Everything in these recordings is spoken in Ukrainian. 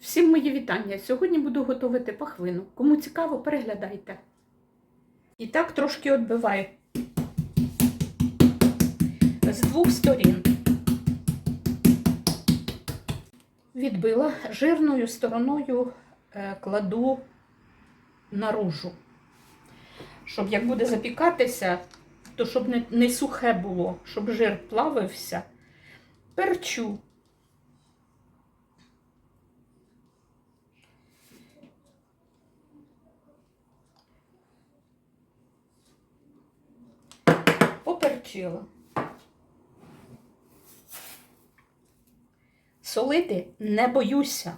Всім мої вітання. Сьогодні буду готувати пахвину. Кому цікаво, переглядайте. І так трошки відбиваю з двох сторін. Відбила жирною стороною е, кладу наружу. Щоб як буде запікатися, то щоб не, не сухе було, щоб жир плавився. Перчу. Поперчила. Солити не боюся,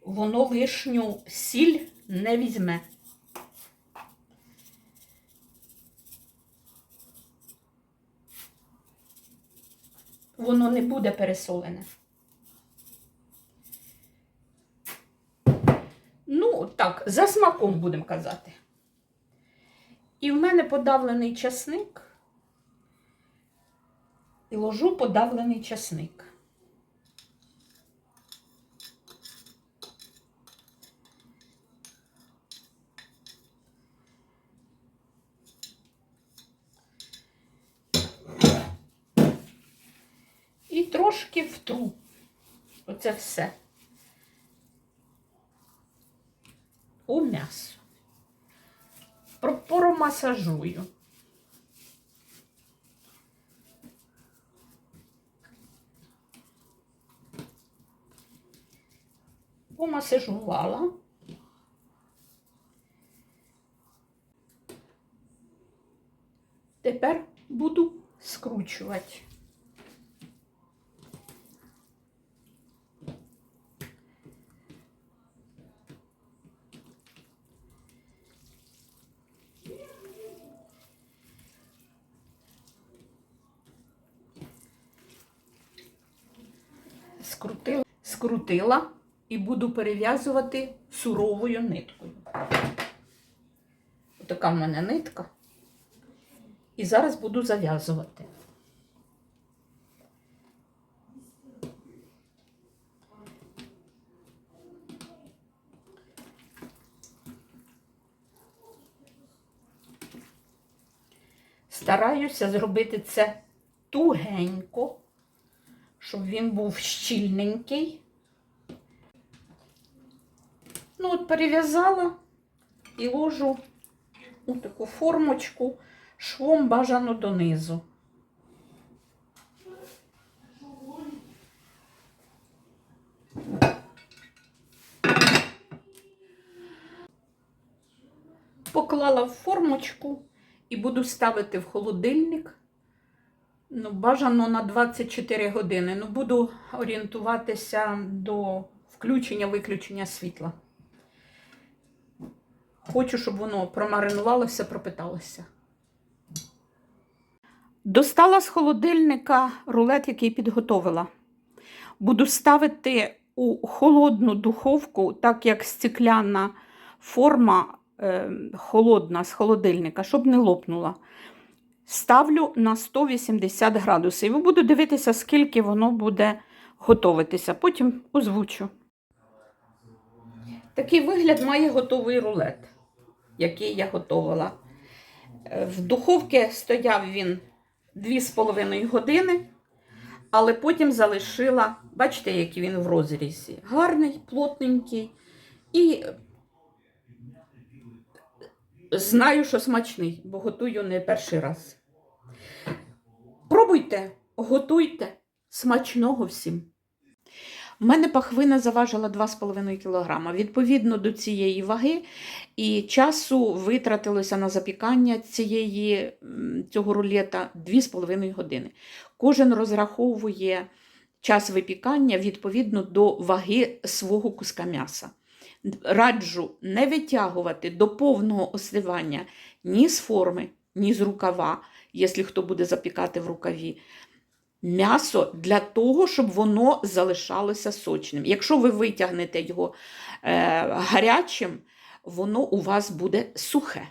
воно лишню сіль не візьме. Воно не буде пересолене. Ну, так, за смаком будемо казати. І в мене подавлений часник. І ложу подавлений часник. І трошки втру. Оце все. У м'ясо. Про- Промасажую. Помасажувала. Тепер буду скручувати. скрутила, скрутила і буду перев'язувати суровою ниткою. Така в мене нитка. І зараз буду зав'язувати. Стараюся зробити це тугенько щоб він був щільненький. Ну, от перев'язала і ложу у таку формочку швом бажано донизу. Поклала в формочку і буду ставити в холодильник. Ну, бажано на 24 години. Ну, буду орієнтуватися до включення-виключення світла. Хочу, щоб воно промаринувалося, пропиталося. Достала з холодильника рулет, який підготовила. Буду ставити у холодну духовку, так як стекляна форма е, холодна з холодильника, щоб не лопнула ставлю на 180 градусів. І буду дивитися, скільки воно буде готуватися. Потім озвучу. Такий вигляд має готовий рулет, який я готувала. В духовці стояв він 2,5 години, але потім залишила, бачите, який він в розрізі. Гарний, плотненький. І знаю, що смачний, бо готую не перший раз. Пробуйте, готуйте, смачного всім. У мене пахвина заважила 2,5 кг. Відповідно до цієї ваги і часу витратилося на запікання цієї, цього рулета 2,5 години. Кожен розраховує час випікання відповідно до ваги свого куска м'яса. Раджу не витягувати до повного осливання ні з форми, ні з рукава, якщо хто буде запікати в рукаві. М'ясо для того, щоб воно залишалося сочним. Якщо ви витягнете його е, гарячим, воно у вас буде сухе.